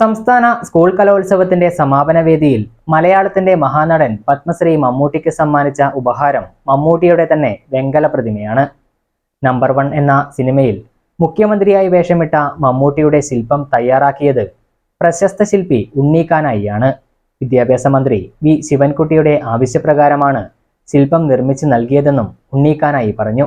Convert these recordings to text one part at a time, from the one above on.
സംസ്ഥാന സ്കൂൾ കലോത്സവത്തിന്റെ സമാപന വേദിയിൽ മലയാളത്തിന്റെ മഹാനടൻ പത്മശ്രീ മമ്മൂട്ടിക്ക് സമ്മാനിച്ച ഉപഹാരം മമ്മൂട്ടിയുടെ തന്നെ വെങ്കല പ്രതിമയാണ്. നമ്പർ വൺ എന്ന സിനിമയിൽ മുഖ്യമന്ത്രിയായി വേഷമിട്ട മമ്മൂട്ടിയുടെ ശില്പം തയ്യാറാക്കിയത് പ്രശസ്ത ശില്പി ഉണ്ണീക്കാനായിയാണ് വിദ്യാഭ്യാസ മന്ത്രി വി ശിവൻകുട്ടിയുടെ ആവശ്യപ്രകാരമാണ് ശില്പം നിർമ്മിച്ചു നൽകിയതെന്നും ഉണ്ണീക്കാനായി പറഞ്ഞു.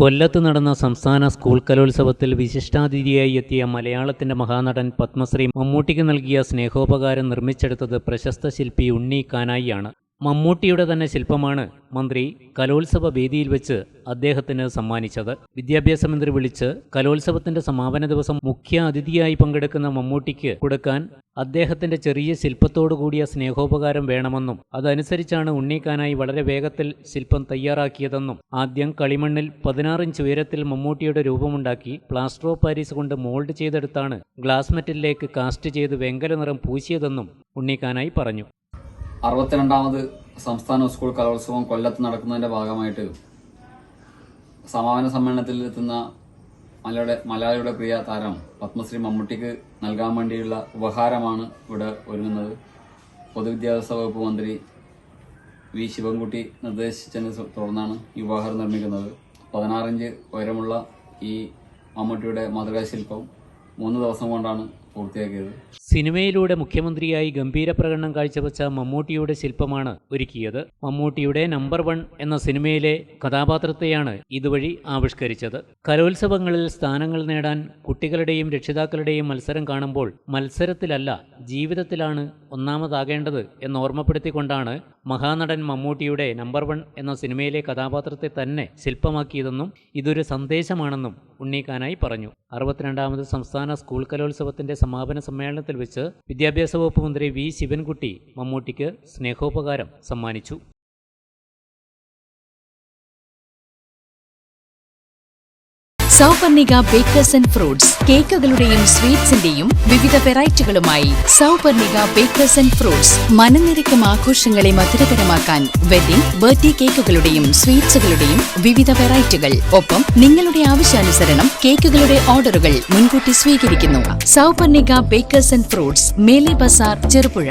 കൊല്ലത്ത് നടന്ന സംസ്ഥാന സ്കൂൾ കലോത്സവത്തിൽ വിശിഷ്ടാതിഥിയായി എത്തിയ മലയാളത്തിന്റെ മഹാനടൻ പത്മശ്രീ മമ്മൂട്ടിക്ക് നൽകിയ സ്നേഹോപകാരം നിർമ്മിച്ചെടുത്തത് പ്രശസ്ത ശില്പി ഉണ്ണി കാനായിയാണ്. മമ്മൂട്ടിയുടെ തന്നെ ശില്പമാണ് മന്ത്രി കലോത്സവ വേദിയിൽ വെച്ച് അദ്ദേഹത്തിന് സമ്മാനിച്ചത്. വിദ്യാഭ്യാസ മന്ത്രി വിളിച്ച് കലോത്സവത്തിന്റെ സമാപന ദിവസം മുഖ്യ അതിഥിയായി പങ്കെടുക്കുന്ന മമ്മൂട്ടിക്ക് കൊടുക്കാൻ അദ്ദേഹത്തിന്റെ ചെറിയ ശില്പത്തോടു കൂടിയ സ്നേഹോപകാരം വേണമെന്നും അതനുസരിച്ചാണ് ഉണ്ണീക്കാനായി വളരെ വേഗത്തിൽ ശില്പം തയ്യാറാക്കിയതെന്നും ആദ്യം കളിമണ്ണിൽ പതിനാറിഞ്ച് ഉയരത്തിൽ മമ്മൂട്ടിയുടെ രൂപമുണ്ടാക്കി പ്ലാസ്റ്റർ ഓഫ് പാരീസ് കൊണ്ട് മോൾഡ് ചെയ്തെടുത്താണ് ഗ്ലാസ് മെറ്റലിലേക്ക് കാസ്റ്റ് ചെയ്ത് വെങ്കല നിറം പൂശിയതെന്നും ഉണ്ണീക്കാനായി പറഞ്ഞു. അറുപത്തിരണ്ടാമത് സംസ്ഥാന സ്കൂൾ കലോത്സവം കൊല്ലത്ത് നടക്കുന്നതിന്റെ ഭാഗമായിട്ട് സമാപന സമ്മേളനത്തിൽ എത്തുന്ന മലയുടെ മലയാളിയുടെ പ്രിയ താരം പത്മശ്രീ മമ്മൂട്ടിക്ക് നൽകാൻ വേണ്ടിയുള്ള ഉപഹാരമാണ് ഇവിടെ ഒരുങ്ങുന്നത്. പൊതുവിദ്യാഭ്യാസ വകുപ്പ് മന്ത്രി വി ശിവൻകുട്ടി നിർദ്ദേശിച്ചതിനെ തുടർന്നാണ് ഈ ഉപഹാരം നിർമ്മിക്കുന്നത്. പതിനാറിഞ്ച് ഉയരമുള്ള ഈ മമ്മൂട്ടിയുടെ മാതൃകാ ശില്പം മൂന്ന് ദിവസം കൊണ്ടാണ് പൂർത്തിയാക്കിയത്. സിനിമയിലൂടെ മുഖ്യമന്ത്രിയായി ഗംഭീര പ്രകടനം കാഴ്ചവെച്ച മമ്മൂട്ടിയുടെ ശില്പമാണ് ഒരുക്കിയത്. മമ്മൂട്ടിയുടെ നമ്പർ വൺ എന്ന സിനിമയിലെ കഥാപാത്രത്തെയാണ് ഇതുവഴി ആവിഷ്കരിച്ചത്. കലോത്സവങ്ങളിൽ സ്ഥാനങ്ങൾ നേടാൻ കുട്ടികളുടെയും രക്ഷിതാക്കളുടെയും മത്സരം കാണുമ്പോൾ മത്സരത്തിലല്ല ജീവിതത്തിലാണ് ഒന്നാമതാകേണ്ടത് എന്ന് ഓർമ്മപ്പെടുത്തിക്കൊണ്ടാണ് മഹാനടൻ മമ്മൂട്ടിയുടെ നമ്പർ വൺ എന്ന സിനിമയിലെ കഥാപാത്രത്തെ തന്നെ ശില്പമാക്കിയതെന്നും ഇതൊരു സന്ദേശമാണെന്നും ഉണ്ണീക്കാനായി പറഞ്ഞു. അറുപത്തിരണ്ടാമത് സംസ്ഥാന സ്കൂൾ കലോത്സവത്തിന്റെ സമാപന സമ്മേളനത്തിൽ വെച്ച് വിദ്യാഭ്യാസ വകുപ്പ് മന്ത്രി വി. ശിവൻകുട്ടി മമ്മൂട്ടിക്ക് സ്നേഹോപകാരം സമ്മാനിച്ചു. സൗപർണിക ബേക്കേഴ്സ് ആൻഡ് ഫ്രൂട്ട്സ് കേക്കുകളുടെയും സ്വീറ്റ്സിന്റെയും വിവിധ വെറൈറ്റികളുമായി സൗപർണിക ബേക്കേഴ്സ് ആൻഡ് ഫ്രൂട്ട്സ് മനനിരക്കും ആഘോഷങ്ങളെ മധുരകരമാക്കാൻ വെഡിംഗ് ബർത്ത്ഡേ കേക്കുകളുടെയും സ്വീറ്റ്സുകളുടെയും വിവിധ വെറൈറ്റികൾ. ഒപ്പം നിങ്ങളുടെ ആവശ്യാനുസരണം കേക്കുകളുടെ ഓർഡറുകൾ മുൻകൂട്ടി സ്വീകരിക്കുന്നു. സൗപർണിക ബേക്കേഴ്സ് ആൻഡ് ഫ്രൂട്ട്സ് മേലെ ബസാർ ചെറുപുഴ.